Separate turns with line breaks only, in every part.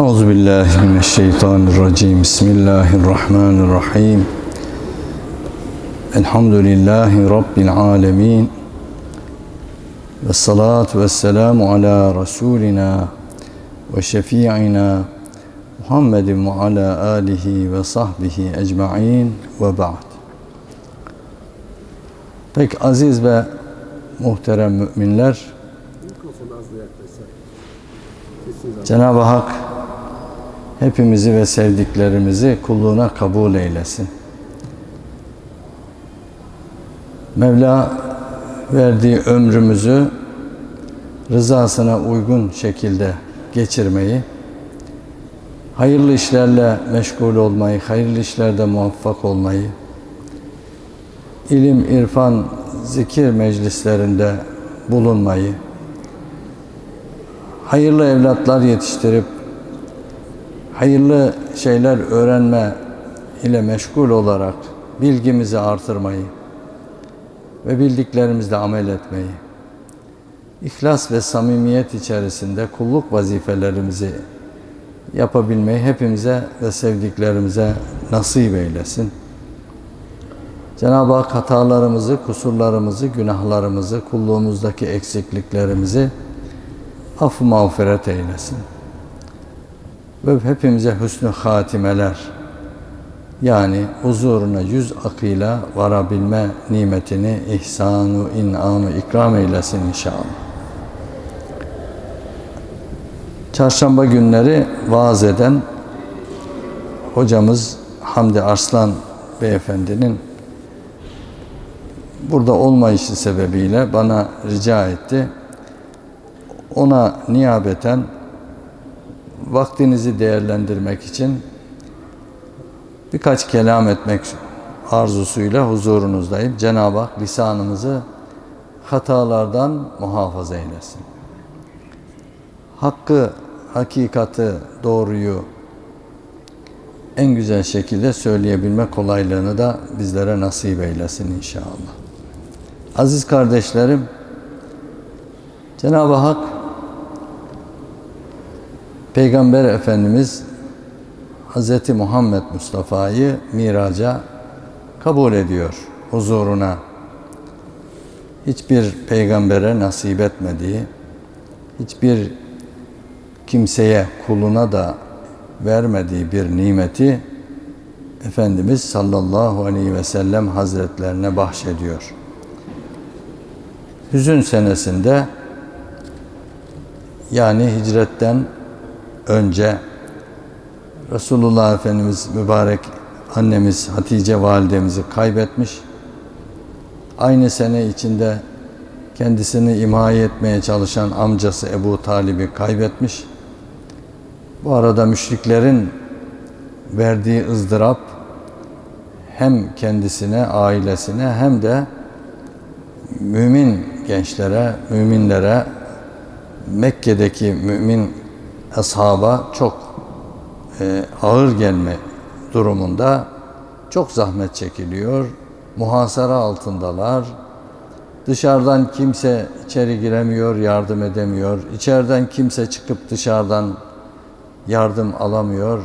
أعوذ بالله من الشيطان الرجيم بسم الله الرحمن الرحيم الحمد لله رب العالمين والصلاة والسلام على رسولنا وشفيعنا محمد وعلى آله وصحبه أجمعين وبعد Pek aziz ve muhterem müminler,
Mikrofonu az da yaklaşsak. Sesiniz az.
Cenab-ı Hak hepimizi ve sevdiklerimizi kulluğuna kabul eylesin. Mevla verdiği ömrümüzü rızasına uygun şekilde geçirmeyi, hayırlı işlerle meşgul olmayı, hayırlı işlerde muvaffak olmayı, ilim, irfan, zikir meclislerinde bulunmayı, hayırlı evlatlar yetiştirip hayırlı şeyler öğrenme ile meşgul olarak bilgimizi artırmayı ve bildiklerimizle amel etmeyi, ihlas ve samimiyet içerisinde kulluk vazifelerimizi yapabilmeyi hepimize ve sevdiklerimize nasip eylesin. Cenab-ı Hak hatalarımızı, kusurlarımızı, günahlarımızı, kulluğumuzdaki eksikliklerimizi affı mağfiret eylesin. Ve hepimize hüsnü hatimeler yani huzuruna yüz akıyla varabilme nimetini ihsanu inamı ikram eylesin inşallah. Çarşamba günleri vaaz eden hocamız Hamdi Arslan beyefendinin burada olmayışı sebebiyle bana rica etti ona niyabeten vaktinizi değerlendirmek için birkaç kelam etmek arzusuyla huzurunuzdayım. Cenab-ı Hak lisanımızı hatalardan muhafaza eylesin. Hakkı, hakikati, doğruyu en güzel şekilde söyleyebilme kolaylığını da bizlere nasip eylesin inşallah. Aziz kardeşlerim, Cenab-ı Hak Peygamber Efendimiz Hz. Muhammed Mustafa'yı miraca kabul ediyor huzuruna. Hiçbir peygambere nasip etmediği, hiçbir kimseye, kuluna da vermediği bir nimeti Efendimiz sallallahu aleyhi ve sellem hazretlerine bahşediyor. Hüzün senesinde yani hicretten önce Resulullah Efendimiz mübarek annemiz Hatice validemizi kaybetmiş. Aynı sene içinde kendisini imha etmeye çalışan amcası Ebu Talib'i kaybetmiş. Bu arada müşriklerin verdiği ızdırap hem kendisine, ailesine hem de mümin gençlere, müminlere Mekke'deki mümin ashaba çok e, ağır gelme durumunda çok zahmet çekiliyor. Muhasara altındalar. Dışarıdan kimse içeri giremiyor, yardım edemiyor. İçeriden kimse çıkıp dışarıdan yardım alamıyor.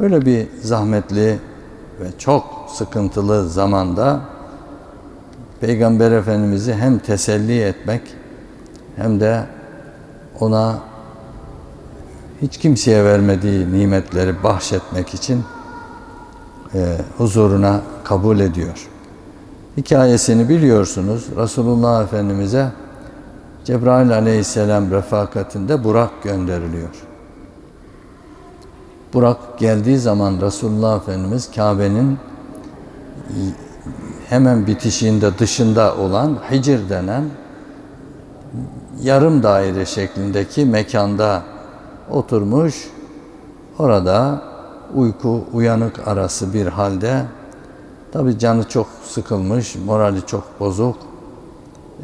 Öyle bir zahmetli ve çok sıkıntılı zamanda Peygamber Efendimiz'i hem teselli etmek hem de ona hiç kimseye vermediği nimetleri bahşetmek için e, huzuruna kabul ediyor. Hikayesini biliyorsunuz. Resulullah Efendimiz'e Cebrail aleyhisselam refakatinde Burak gönderiliyor. Burak geldiği zaman Resulullah Efendimiz Kabe'nin hemen bitişiğinde dışında olan Hicr denen yarım daire şeklindeki mekanda oturmuş. Orada uyku uyanık arası bir halde tabi canı çok sıkılmış, morali çok bozuk.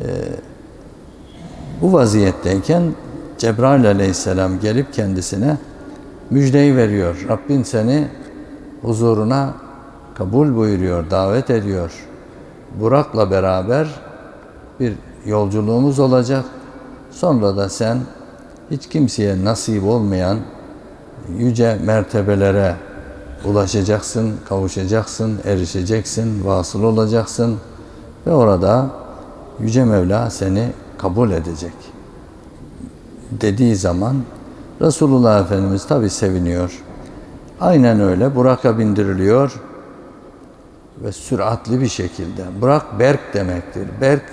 Ee, bu vaziyetteyken Cebrail aleyhisselam gelip kendisine müjdeyi veriyor. Rabbin seni huzuruna kabul buyuruyor, davet ediyor. Burak'la beraber bir yolculuğumuz olacak. Sonra da sen hiç kimseye nasip olmayan yüce mertebelere ulaşacaksın, kavuşacaksın, erişeceksin, vasıl olacaksın ve orada Yüce Mevla seni kabul edecek dediği zaman Resulullah Efendimiz tabi seviniyor. Aynen öyle Burak'a bindiriliyor ve süratli bir şekilde. Burak berk demektir. Berk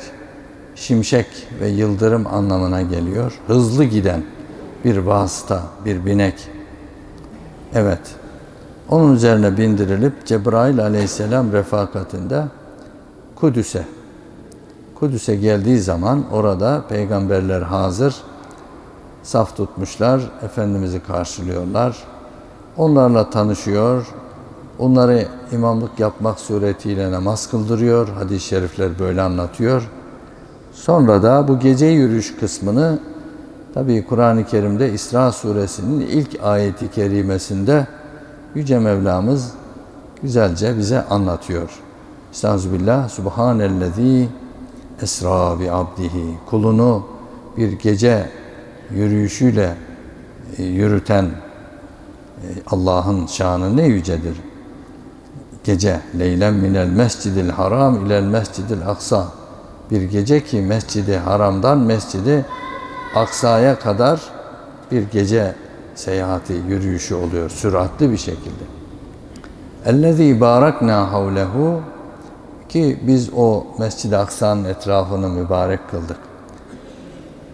şimşek ve yıldırım anlamına geliyor. Hızlı giden bir vasıta, bir binek. Evet. Onun üzerine bindirilip Cebrail aleyhisselam refakatinde Kudüs'e Kudüs'e geldiği zaman orada peygamberler hazır saf tutmuşlar, Efendimiz'i karşılıyorlar. Onlarla tanışıyor, onları imamlık yapmak suretiyle namaz kıldırıyor. Hadis-i şerifler böyle anlatıyor. Sonra da bu gece yürüyüş kısmını tabi Kur'an-ı Kerim'de İsra suresinin ilk ayeti kerimesinde Yüce Mevlamız güzelce bize anlatıyor. Estağfirullah, Subhanellezi esra bi abdihi. Kulunu bir gece yürüyüşüyle e, yürüten e, Allah'ın şanı ne yücedir. Gece leylen minel mescidil haram ilel mescidil aksa. Bir gece ki mescidi haramdan mescidi aksaya kadar bir gece seyahati, yürüyüşü oluyor süratli bir şekilde. Ellezî barakna havlehu ki biz o Mescid-i Aksa'nın etrafını mübarek kıldık.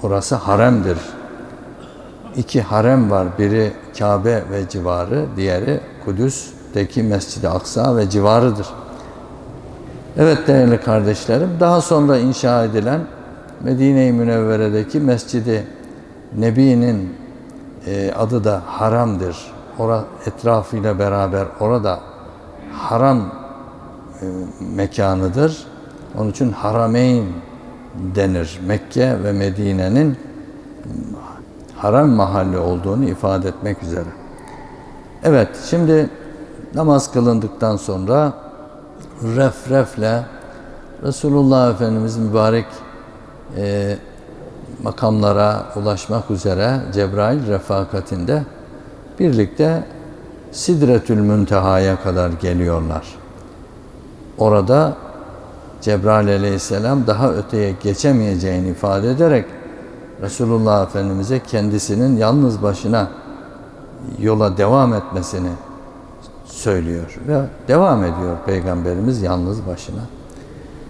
Orası haremdir. İki harem var. Biri Kabe ve civarı, diğeri Kudüs'teki Mescid-i Aksa ve civarıdır. Evet değerli kardeşlerim, daha sonra inşa edilen Medine-i Münevvere'deki Mescid-i Nebi'nin e, adı da Haram'dır. Ora etrafıyla beraber orada haram e, mekanıdır. Onun için Harameyn denir. Mekke ve Medine'nin haram mahalli olduğunu ifade etmek üzere. Evet, şimdi namaz kılındıktan sonra ref refle Resulullah Efendimiz mübarek e, makamlara ulaşmak üzere Cebrail refakatinde birlikte Sidretül Münteha'ya kadar geliyorlar. Orada Cebrail aleyhisselam daha öteye geçemeyeceğini ifade ederek Resulullah Efendimiz'e kendisinin yalnız başına yola devam etmesini söylüyor ve devam ediyor Peygamberimiz yalnız başına.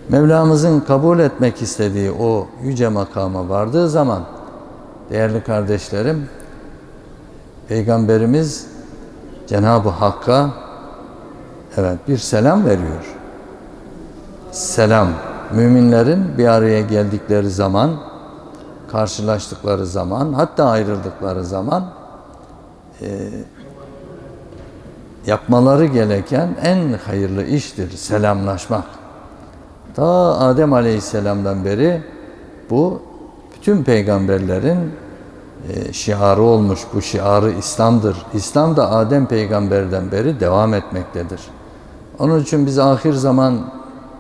Mevlamızın kabul etmek istediği o yüce makama vardığı zaman değerli kardeşlerim Peygamberimiz Cenab-ı Hakk'a evet bir selam veriyor. Selam müminlerin bir araya geldikleri zaman karşılaştıkları zaman hatta ayrıldıkları zaman e, yapmaları gereken en hayırlı iştir selamlaşmak. Ta Adem Aleyhisselam'dan beri bu bütün peygamberlerin e, şiarı olmuş. Bu şiarı İslam'dır. İslam da Adem peygamberden beri devam etmektedir. Onun için biz ahir zaman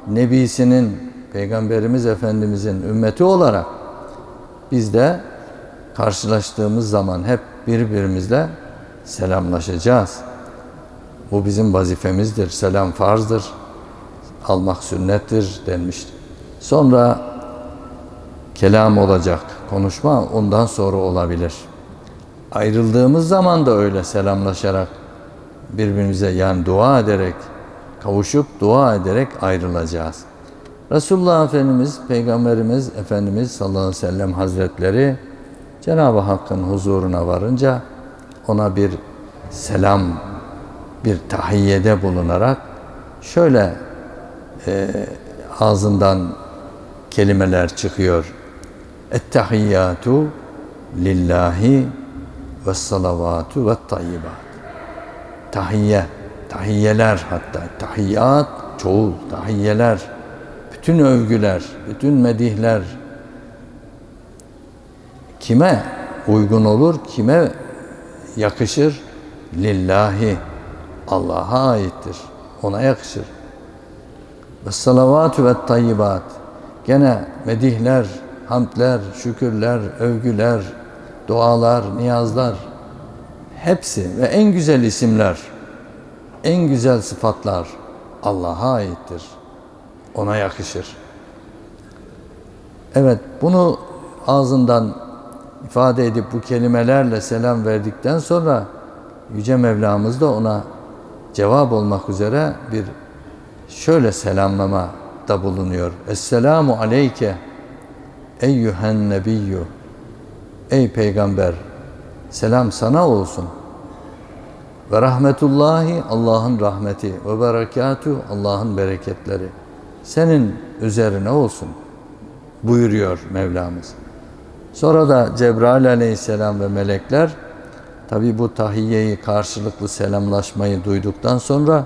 nebisinin, peygamberimiz Efendimizin ümmeti olarak biz de karşılaştığımız zaman hep birbirimizle selamlaşacağız. Bu bizim vazifemizdir. Selam farzdır. Almak sünnettir denmişti. Sonra kelam olacak. Konuşma ondan sonra olabilir. Ayrıldığımız zaman da öyle selamlaşarak birbirimize yani dua ederek kavuşup dua ederek ayrılacağız. Resulullah Efendimiz, Peygamberimiz Efendimiz sallallahu aleyhi ve sellem Hazretleri Cenab-ı Hakk'ın huzuruna varınca ona bir selam, bir tahiyyede bulunarak şöyle e, ağzından kelimeler çıkıyor. Ettehiyyatu lillahi ve salavatu ve tayyibat. Tahiyye, tahiyyeler hatta, tahiyyat çoğul, tahiyyeler, bütün övgüler, bütün medihler kime uygun olur, kime yakışır? Lillahi, Allah'a aittir, ona yakışır. Ve salavatü ve tayyibat. Gene medihler, hamdler, şükürler, övgüler, dualar, niyazlar hepsi ve en güzel isimler, en güzel sıfatlar Allah'a aittir. Ona yakışır. Evet, bunu ağzından ifade edip bu kelimelerle selam verdikten sonra Yüce Mevlamız da ona cevap olmak üzere bir şöyle selamlama da bulunuyor. Esselamu aleyke eyyühen nebiyyü Ey peygamber selam sana olsun. Ve rahmetullahi Allah'ın rahmeti ve berekatü Allah'ın bereketleri senin üzerine olsun buyuruyor Mevlamız. Sonra da Cebrail aleyhisselam ve melekler tabi bu tahiyyeyi karşılıklı selamlaşmayı duyduktan sonra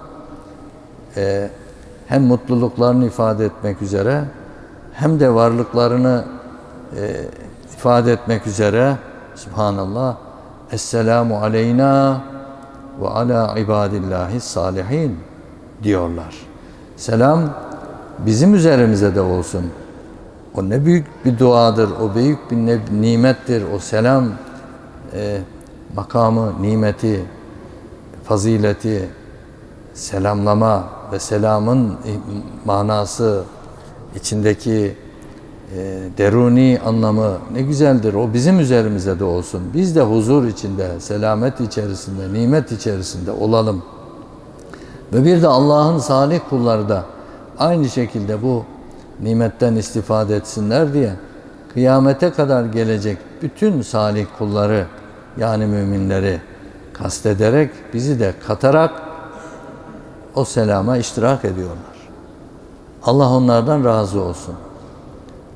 e, hem mutluluklarını ifade etmek üzere hem de varlıklarını e, ifade etmek üzere Subhanallah Esselamu aleyna ve ala ibadillahi salihin diyorlar. Selam bizim üzerimize de olsun. O ne büyük bir duadır, o büyük bir nimettir. O selam e, makamı, nimeti, fazileti, selamlama ve selamın manası, içindeki e, deruni anlamı ne güzeldir. O bizim üzerimize de olsun. Biz de huzur içinde, selamet içerisinde, nimet içerisinde olalım. Ve bir de Allah'ın salih kulları da aynı şekilde bu nimetten istifade etsinler diye kıyamete kadar gelecek bütün salih kulları yani müminleri kastederek bizi de katarak o selama iştirak ediyorlar. Allah onlardan razı olsun.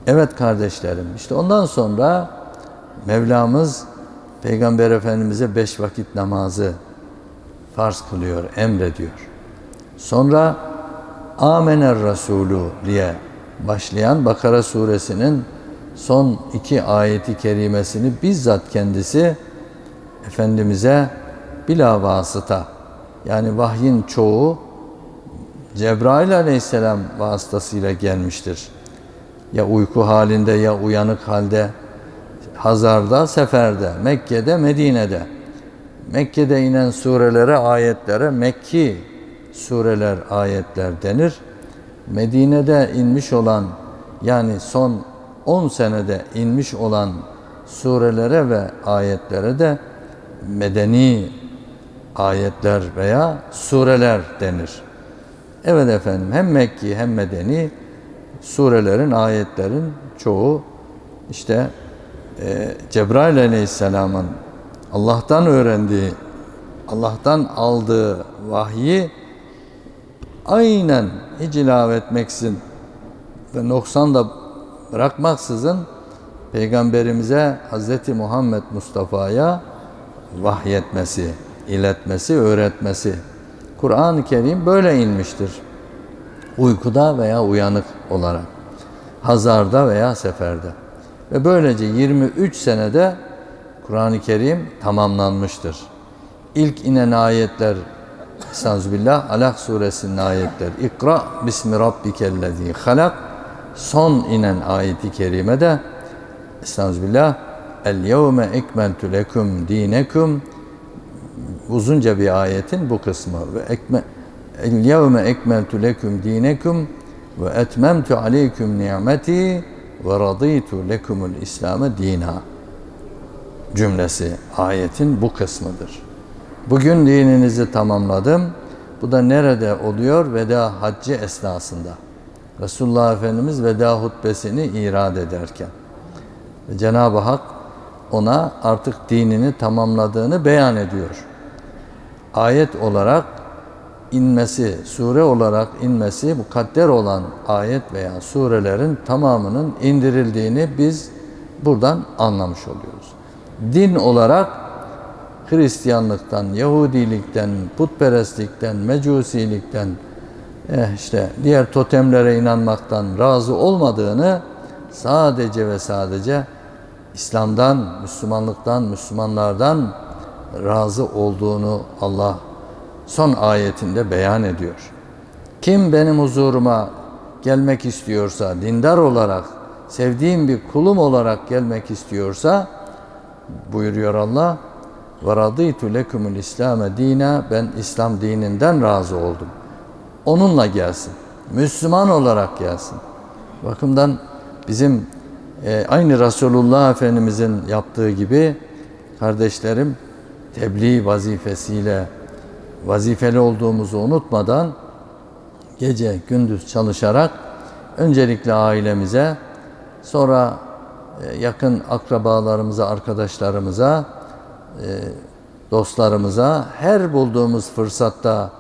Evet kardeşlerim işte ondan sonra Mevlamız Peygamber Efendimiz'e beş vakit namazı farz kılıyor, emrediyor. Sonra Amener Resulü diye başlayan Bakara suresinin son iki ayeti kerimesini bizzat kendisi Efendimiz'e bila vasıta yani vahyin çoğu Cebrail aleyhisselam vasıtasıyla gelmiştir. Ya uyku halinde ya uyanık halde, Hazar'da, Sefer'de, Mekke'de, Medine'de. Mekke'de inen surelere, ayetlere Mekki sureler, ayetler denir. Medine'de inmiş olan yani son 10 senede inmiş olan surelere ve ayetlere de medeni ayetler veya sureler denir. Evet efendim hem Mekki hem Medeni surelerin, ayetlerin çoğu işte e, Cebrail aleyhisselamın Allah'tan öğrendiği, Allah'tan aldığı vahyi aynen hiç ilave etmeksizin ve noksan da bırakmaksızın Peygamberimize Hz. Muhammed Mustafa'ya vahyetmesi, iletmesi, öğretmesi. Kur'an-ı Kerim böyle inmiştir. Uykuda veya uyanık olarak. Hazarda veya seferde. Ve böylece 23 senede Kur'an-ı Kerim tamamlanmıştır. İlk inen ayetler Estağfirullah Alak suresinin ayetleri. İkra bismi rabbikellezî halak. Son inen ayeti kerime de Estağfirullah El yevme ekmeltu lekum dinekum uzunca bir ayetin bu kısmı ve ekme El yevme ekmeltu lekum dinekum ve etmemtu aleykum ni'meti ve raditu lekumul İslam'ı dina cümlesi ayetin bu kısmıdır. Bugün dininizi tamamladım. Bu da nerede oluyor? Veda haccı esnasında. Resulullah Efendimiz veda hutbesini irad ederken. Cenab-ı Hak ona artık dinini tamamladığını beyan ediyor. Ayet olarak inmesi, sure olarak inmesi mukadder olan ayet veya surelerin tamamının indirildiğini biz buradan anlamış oluyoruz. Din olarak Hristiyanlıktan, Yahudilikten, putperestlikten, mecusilikten, eh işte diğer totemlere inanmaktan razı olmadığını sadece ve sadece İslam'dan, Müslümanlıktan, Müslümanlardan razı olduğunu Allah son ayetinde beyan ediyor. Kim benim huzuruma gelmek istiyorsa, dindar olarak, sevdiğim bir kulum olarak gelmek istiyorsa, buyuruyor Allah, ve radıytu lekumul İslam'e ben İslam dininden razı oldum. Onunla gelsin. Müslüman olarak gelsin. Bakımdan bizim e, aynı Resulullah Efendimizin yaptığı gibi kardeşlerim tebliğ vazifesiyle vazifeli olduğumuzu unutmadan gece gündüz çalışarak öncelikle ailemize sonra e, yakın akrabalarımıza, arkadaşlarımıza, e, dostlarımıza her bulduğumuz fırsatta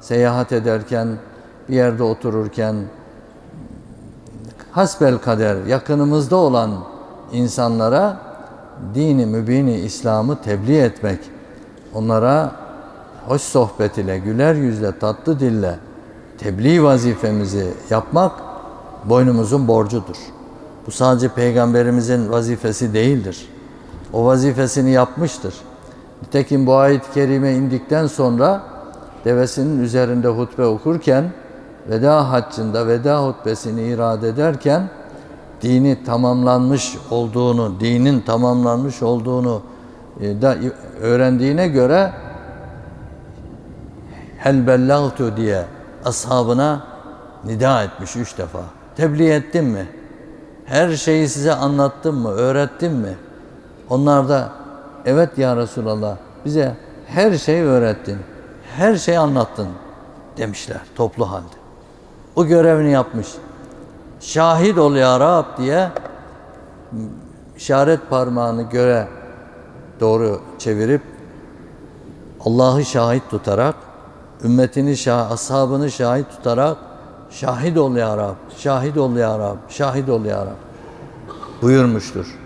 seyahat ederken, bir yerde otururken hasbel kader yakınımızda olan insanlara dini mübini İslam'ı tebliğ etmek, onlara hoş sohbet ile, güler yüzle, tatlı dille tebliğ vazifemizi yapmak boynumuzun borcudur. Bu sadece peygamberimizin vazifesi değildir. O vazifesini yapmıştır. Nitekim bu ayet-i kerime indikten sonra devesinin üzerinde hutbe okurken veda haccında veda hutbesini irade ederken dini tamamlanmış olduğunu, dinin tamamlanmış olduğunu e, da öğrendiğine göre hel bellagtu diye ashabına nida etmiş üç defa. Tebliğ ettim mi? Her şeyi size anlattım mı? Öğrettim mi? Onlar da evet ya Resulallah bize her şeyi öğrettin. Her şeyi anlattın demişler toplu halde. O görevini yapmış. Şahit ol ya Rab diye işaret parmağını göre doğru çevirip Allah'ı şahit tutarak ümmetini şah, ashabını şahit tutarak şahit ol ya Rab, şahit ol ya Rab, şahit ol ya Rab buyurmuştur.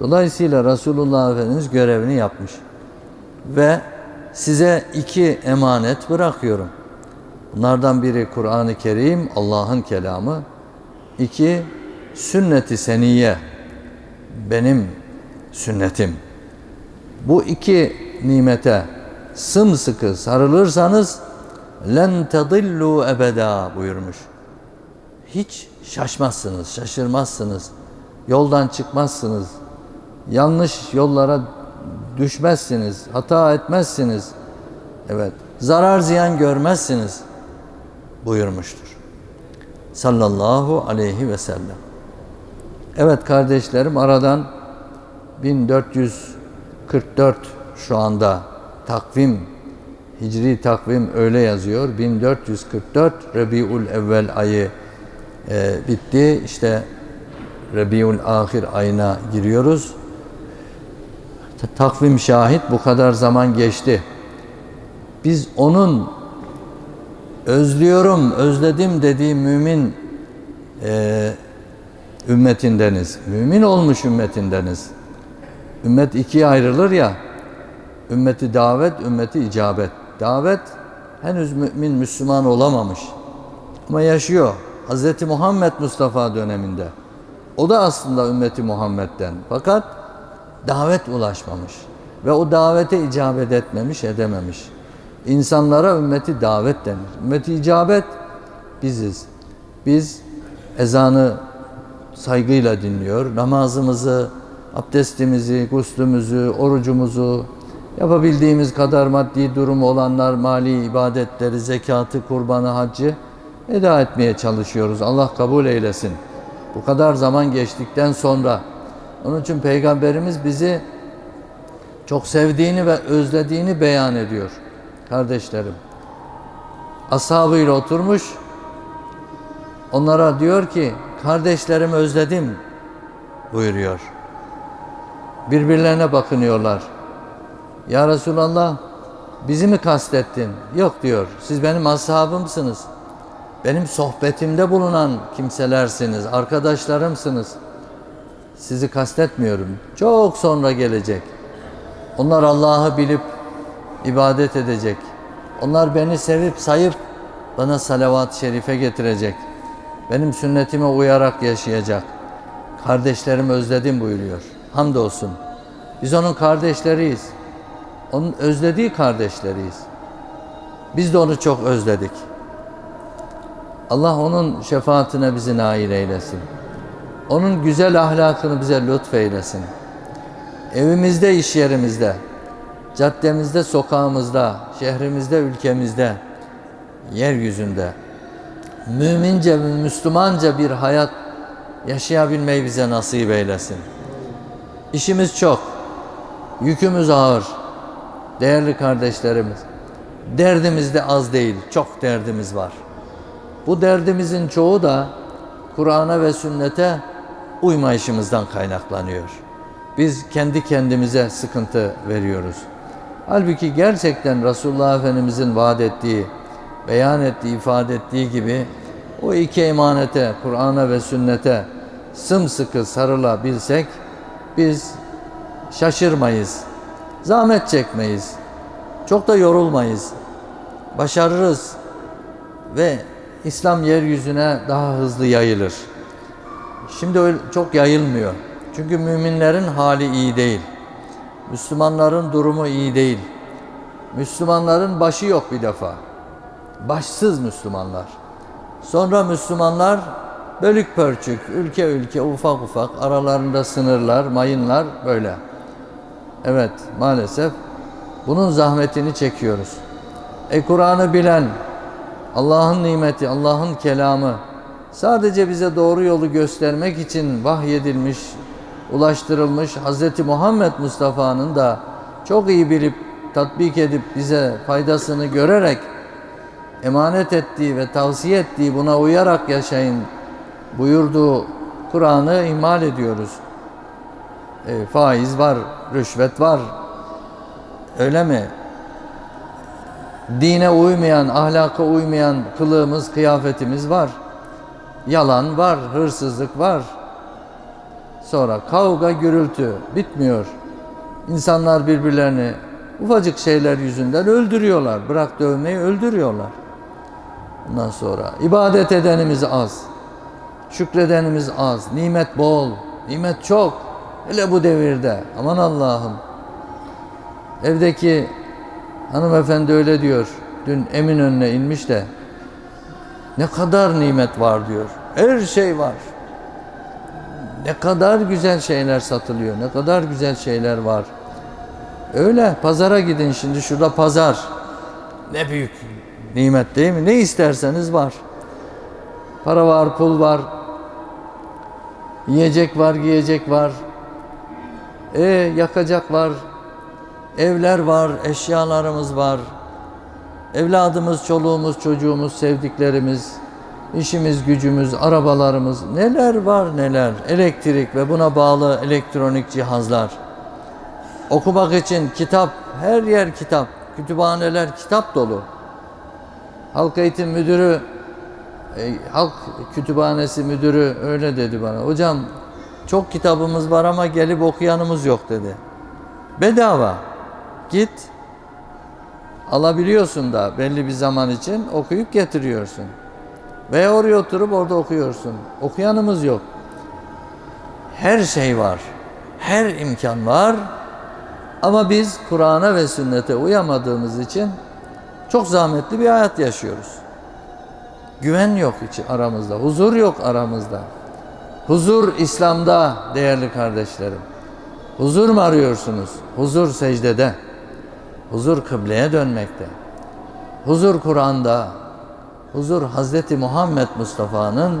Dolayısıyla Resulullah Efendimiz görevini yapmış. Ve size iki emanet bırakıyorum. Bunlardan biri Kur'an-ı Kerim, Allah'ın kelamı. İki, sünnet-i seniye, benim sünnetim. Bu iki nimete sımsıkı sarılırsanız len tadillu ebeda buyurmuş. Hiç şaşmazsınız, şaşırmazsınız. Yoldan çıkmazsınız. Yanlış yollara düşmezsiniz, hata etmezsiniz. Evet, zarar ziyan görmezsiniz buyurmuştur. Sallallahu aleyhi ve sellem. Evet kardeşlerim aradan 1444 şu anda takvim Hicri takvim öyle yazıyor. 1444 Rebiul Evvel ayı e, bitti. İşte Rebiul Ahir ayına giriyoruz. Takvim şahit bu kadar zaman geçti. Biz onun özlüyorum, özledim dediği mümin e, ümmetindeniz. Mümin olmuş ümmetindeniz. Ümmet ikiye ayrılır ya. Ümmeti davet, ümmeti icabet. Davet henüz mümin, Müslüman olamamış. Ama yaşıyor. Hz. Muhammed Mustafa döneminde. O da aslında ümmeti Muhammed'den. Fakat davet ulaşmamış. Ve o davete icabet etmemiş, edememiş. İnsanlara ümmeti davet denir. Ümmeti icabet biziz. Biz ezanı saygıyla dinliyor. Namazımızı, abdestimizi, guslümüzü, orucumuzu, yapabildiğimiz kadar maddi durumu olanlar mali ibadetleri, zekatı, kurbanı, haccı eda etmeye çalışıyoruz. Allah kabul eylesin. Bu kadar zaman geçtikten sonra onun için Peygamberimiz bizi çok sevdiğini ve özlediğini beyan ediyor. Kardeşlerim. Ashabıyla oturmuş. Onlara diyor ki kardeşlerimi özledim buyuruyor. Birbirlerine bakınıyorlar. Ya Resulallah bizi mi kastettin? Yok diyor. Siz benim ashabımsınız. Benim sohbetimde bulunan kimselersiniz, arkadaşlarımsınız. Sizi kastetmiyorum. Çok sonra gelecek. Onlar Allah'ı bilip ibadet edecek. Onlar beni sevip sayıp bana salavat-ı şerife getirecek. Benim sünnetime uyarak yaşayacak. Kardeşlerim özledim buyuruyor. Hamdolsun. Biz onun kardeşleriyiz. Onun özlediği kardeşleriyiz. Biz de onu çok özledik. Allah onun şefaatine bizi nail eylesin. Onun güzel ahlakını bize lütfeylesin. Evimizde, iş yerimizde, caddemizde, sokağımızda, şehrimizde, ülkemizde, yeryüzünde mümince Müslümanca bir hayat yaşayabilmeyi bize nasip eylesin. İşimiz çok, yükümüz ağır. Değerli kardeşlerimiz, derdimiz de az değil, çok derdimiz var. Bu derdimizin çoğu da Kur'an'a ve sünnete uymayışımızdan kaynaklanıyor. Biz kendi kendimize sıkıntı veriyoruz. Halbuki gerçekten Resulullah Efendimizin vaat ettiği, beyan ettiği, ifade ettiği gibi o iki emanete, Kur'an'a ve sünnete sımsıkı sarılabilsek biz şaşırmayız, zahmet çekmeyiz, çok da yorulmayız, başarırız ve İslam yeryüzüne daha hızlı yayılır. Şimdi öyle çok yayılmıyor. Çünkü müminlerin hali iyi değil. Müslümanların durumu iyi değil. Müslümanların başı yok bir defa. Başsız Müslümanlar. Sonra Müslümanlar bölük pörçük, ülke ülke, ufak ufak, aralarında sınırlar, mayınlar böyle. Evet, maalesef bunun zahmetini çekiyoruz. E Kur'an'ı bilen, Allah'ın nimeti, Allah'ın kelamı sadece bize doğru yolu göstermek için vahyedilmiş, ulaştırılmış Hz. Muhammed Mustafa'nın da çok iyi bilip tatbik edip bize faydasını görerek emanet ettiği ve tavsiye ettiği buna uyarak yaşayın buyurduğu Kur'an'ı ihmal ediyoruz. E, faiz var, rüşvet var. Öyle mi? Dine uymayan, ahlaka uymayan kılığımız, kıyafetimiz var. Yalan var, hırsızlık var. Sonra kavga, gürültü bitmiyor. İnsanlar birbirlerini ufacık şeyler yüzünden öldürüyorlar. Bırak dövmeyi öldürüyorlar. Ondan sonra ibadet edenimiz az. Şükredenimiz az. Nimet bol. Nimet çok. Hele bu devirde. Aman Allah'ım. Evdeki hanımefendi öyle diyor. Dün Eminönü'ne inmiş de ne kadar nimet var diyor. Her şey var. Ne kadar güzel şeyler satılıyor. Ne kadar güzel şeyler var. Öyle pazara gidin şimdi şurada pazar. Ne büyük nimet değil mi? Ne isterseniz var. Para var, pul var. Yiyecek var, giyecek var. E yakacak var. Evler var, eşyalarımız var. Evladımız, çoluğumuz, çocuğumuz, sevdiklerimiz, işimiz, gücümüz, arabalarımız neler var neler. Elektrik ve buna bağlı elektronik cihazlar. Okumak için kitap, her yer kitap. Kütüphaneler kitap dolu. Halk eğitim müdürü, e, halk kütüphanesi müdürü öyle dedi bana. Hocam çok kitabımız var ama gelip okuyanımız yok dedi. Bedava. Git. Alabiliyorsun da belli bir zaman için okuyup getiriyorsun. Veya oraya oturup orada okuyorsun. Okuyanımız yok. Her şey var. Her imkan var. Ama biz Kur'an'a ve sünnete uyamadığımız için çok zahmetli bir hayat yaşıyoruz. Güven yok hiç aramızda, huzur yok aramızda. Huzur İslam'da değerli kardeşlerim. Huzur mu arıyorsunuz? Huzur secdede. Huzur kıbleye dönmekte. Huzur Kur'an'da. Huzur Hazreti Muhammed Mustafa'nın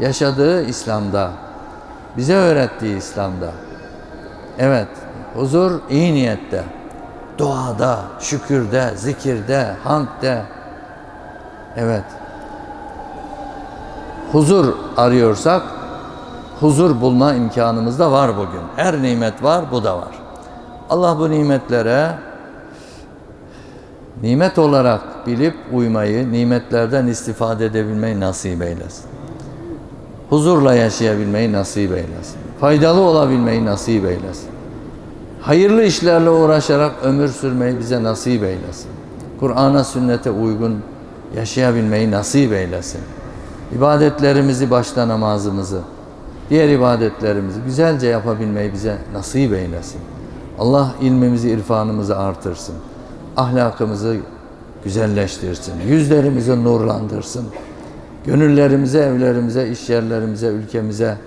yaşadığı İslam'da. Bize öğrettiği İslam'da. Evet, huzur iyi niyette. Duada, şükürde, zikirde, hamdde. Evet. Huzur arıyorsak huzur bulma imkanımız da var bugün. Her nimet var, bu da var. Allah bu nimetlere nimet olarak bilip uymayı, nimetlerden istifade edebilmeyi nasip eylesin. Huzurla yaşayabilmeyi nasip eylesin. Faydalı olabilmeyi nasip eylesin. Hayırlı işlerle uğraşarak ömür sürmeyi bize nasip eylesin. Kur'an'a, sünnete uygun yaşayabilmeyi nasip eylesin. İbadetlerimizi, başta namazımızı, diğer ibadetlerimizi güzelce yapabilmeyi bize nasip eylesin. Allah ilmimizi, irfanımızı artırsın. Ahlakımızı güzelleştirsin. Yüzlerimizi nurlandırsın. Gönüllerimize, evlerimize, iş yerlerimize, ülkemize,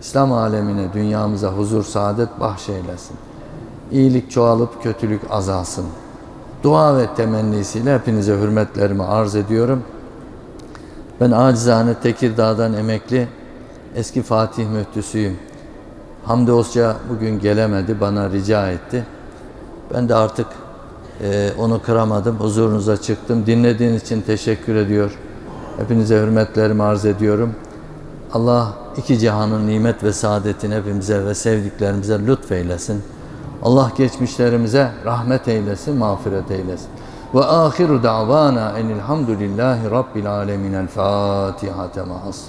İslam alemine, dünyamıza huzur, saadet bahşeylesin. iyilik çoğalıp kötülük azalsın. Dua ve temennisiyle hepinize hürmetlerimi arz ediyorum. Ben acizane Tekirdağ'dan emekli eski Fatih müftüsüyüm. Hamdi Osca bugün gelemedi, bana rica etti. Ben de artık e, onu kıramadım, huzurunuza çıktım. Dinlediğiniz için teşekkür ediyor. Hepinize hürmetlerimi arz ediyorum. Allah iki cihanın nimet ve saadetini hepimize ve sevdiklerimize lütfeylesin. Allah geçmişlerimize rahmet eylesin, mağfiret eylesin. Ve ahiru davana enilhamdülillahi rabbil alemin. El Fatiha ma'as.